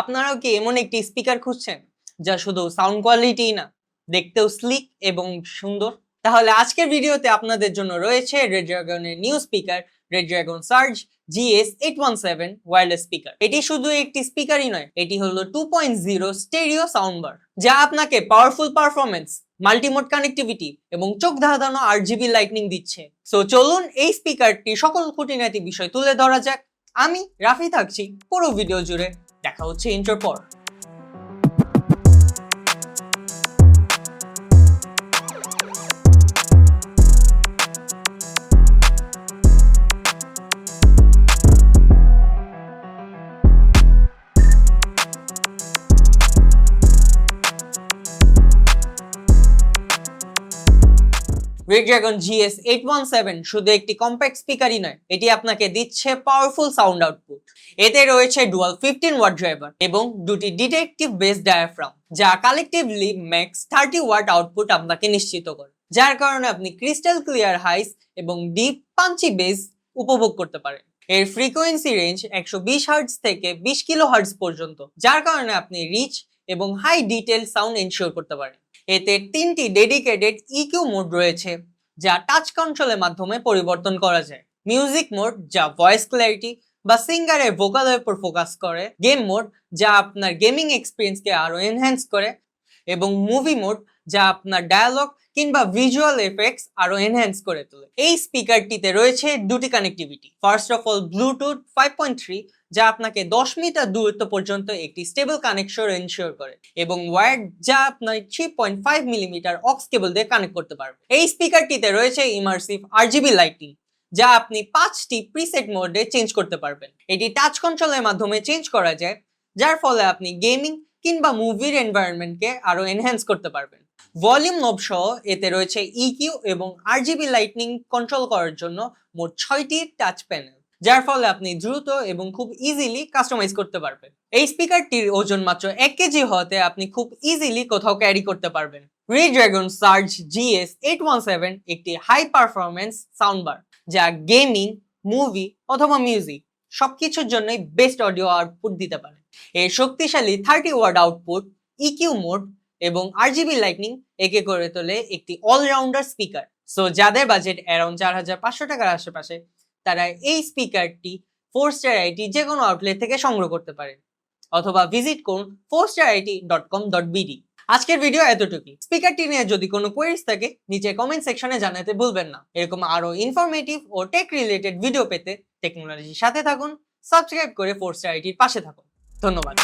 আপনারাও কি এমন একটি স্পিকার খুঁজছেন? যা শুধু সাউন্ড কোয়ালিটি না, দেখতেও স্লিক এবং সুন্দর? তাহলে আজকের ভিডিওতে আপনাদের জন্য রয়েছে রেড ড্রাগনের new speaker red dragon surge GS eight one seven wireless speaker এটি শুধু একটি স্পিকারই নয়, এটি হলো two point zero stereo sound bar যা আপনাকে পাওয়ারফুল পারফরমেন্স মাল্টিমোড কানেক্টিভিটি এবং চোখ ধাঁধানো আর জিবি লাইটনিং দিচ্ছে। সো চলুন এই স্পিকারটি সকল খুঁটিনাটি বিষয় তুলে ধরা যাক। আমি রাফি থাকছি পুরো ভিডিও জুড়ে। দেখা হচ্ছে ইন্টার পর red dragon GS eight one seven শুধু একটি কম্প্যাক্ট স্পিকারই নয়, এটি আপনাকে দিচ্ছে পাওয়ারফুল সাউন্ড আউটপুট এতে রয়েছে ডুয়াল ফিফটিন ওয়াট ড্রাইভার এবং দুটি ডিটেকটিভ বেস ডায়াফ্রাম যা collectively max thirty watt output আপনাকে নিশ্চিত করে। যার কারণে আপনি ক্রিস্টাল ক্লিয়ার হাইস এবং ডিপ পাঞ্চি বেস উপভোগ করতে পারেন। এর ফ্রিকোয়েন্সি রেঞ্জ একশো বিশ হার্টজ থেকে বিশ কিলো হার্টজ পর্যন্ত, যার কারণে আপনি রিচ এবং হাই ডিটেল সাউন্ড এনশিওর করতে পারেন। এতে তিনটি ডেডিকেটেড ইকিউ মোড রয়েছে, যা টাচ কন্ট্রোলের মাধ্যমে পরিবর্তন করা যায়। মিউজিক মোড যা ভয়েস ক্ল্যারিটি বা সিঙ্গারের ভোকালের উপর ফোকাস করে। গেম মোড যা আপনার গেমিং এক্সপিরিয়েন্সকে আরও এনহ্যান্স করে। এবং মুভি মোড যা আপনার ডায়ালগ কিংবা ভিজুয়াল এফেক্টস আরও এনহ্যান্স করে তোলে। এই স্পিকারটিতে রয়েছে দুটি connectivity first of all Bluetooth five point three যা আপনাকে দশ মিটার দূরত্ব পর্যন্ত একটি স্টেবল কানেকশন এনশিওর করে এবং ওয়্যার্ড যা আপনার three point five millimetre aux cable দিয়ে কানেক্ট করতে পারবে। এই স্পিকারটিতে রয়েছে ইমার্সিভ আরজিবি লাইটিং যা আপনি পাঁচটি প্রিসেট মোডে চেঞ্জ করতে পারবেন। এটি টাচ কন্ট্রোলের মাধ্যমে চেঞ্জ করা যায়, যার ফলে আপনি গেমিং কিংবা মুভির এনভায়রনমেন্টকে আরও এনহ্যান্স করতে পারবেন। ভলিউম নব সহ এতে রয়েছে ইকিউ এবং আরজিবি লাইটনিং কন্ট্রোল করার জন্য মোট ছয়টি টাচ প্যানেল যার ফলে আপনি দ্রুত এবং খুব ইজিলি কাস্টমাইজ করতে পারবেন। এই স্পিকারটির ওজন মাত্র এক কেজি হতে আপনি খুব ইজিলি কোথাও ক্যারি করতে পারবেন। Red dragon surge GS eight one seven একটি হাই পারফরমেন্স সাউন্ড বার যা গেমিং মুভি অথবা মিউজিক সবকিছুর জন্যই বেস্ট অডিও আউটপুট দিতে পারে। এর শক্তিশালী thirty watt output EQ mode এবং আরজিবি লাইটনিং একে করে তোলে একটি অলরাউন্ডার স্পিকার সো যাদের বাজেট অ্যারাউন্ড চার হাজার পাঁচশো টাকার আশেপাশে তারা এই স্পিকারটি ফোর স্টার আইটি যে কোনো আউটলেট থেকে সংগ্রহ করতে পারেন, অথবা ভিজিট করুন four star IT dot com dot BD আজকের ভিডিও এতটুকুই। স্পিকারটি নিয়ে যদি কোনো কোয়েরিজ থাকে, নিচে কমেন্ট সেকশনে জানাতে ভুলবেন না। এরকম আরও ইনফরমেটিভ ও টেক রিলেটেড ভিডিও পেতে টেকনোলজির সাথে থাকুন সাবস্ক্রাইব করে ফোর স্টার আইটির পাশে থাকুন। ধন্যবাদ।